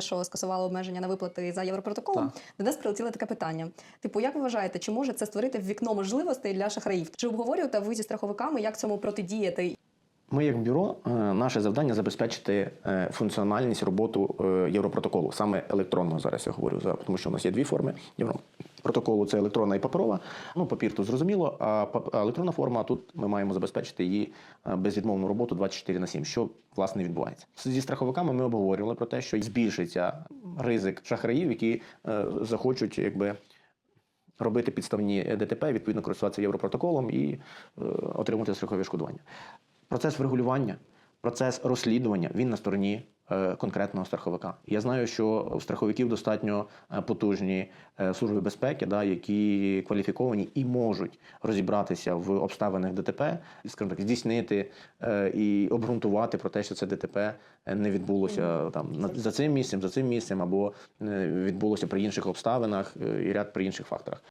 що скасувало обмеження на виплати за європротоколом, до нас прилетіло таке питання. Типу, як ви вважаєте, чи може це створити вікно можливостей для шахраїв? Чи обговорюєте ви зі страховиками, як цьому протидіяти? Ми, як бюро, е, наше завдання забезпечити е, функціональність роботу е, Європротоколу, саме електронного зараз я говорю, тому що у нас є дві форми Європротоколу це електронна і паперова. Ну, папір тут зрозуміло, а електронна форма тут ми маємо забезпечити її е, безвідмовну роботу 24 на 7, що власне відбувається. Зі страховиками ми обговорювали про те, що збільшиться ризик шахраїв, які е, захочуть якби. Робити підставні ДТП, відповідно користуватися європротоколом і е, отримати страхове відшкодування. Процес врегулювання, процес розслідування він на стороні е, конкретного страховика. Я знаю, що у страховиків достатньо е, потужні е, служби безпеки, да, які кваліфіковані і можуть розібратися в обставинах ДТП, скажімо так, здійснити і обґрунтувати про те, що це ДТП не відбулося там за цим місцем, за цим місцем, або відбулося при інших обставинах і ряд при інших факторах.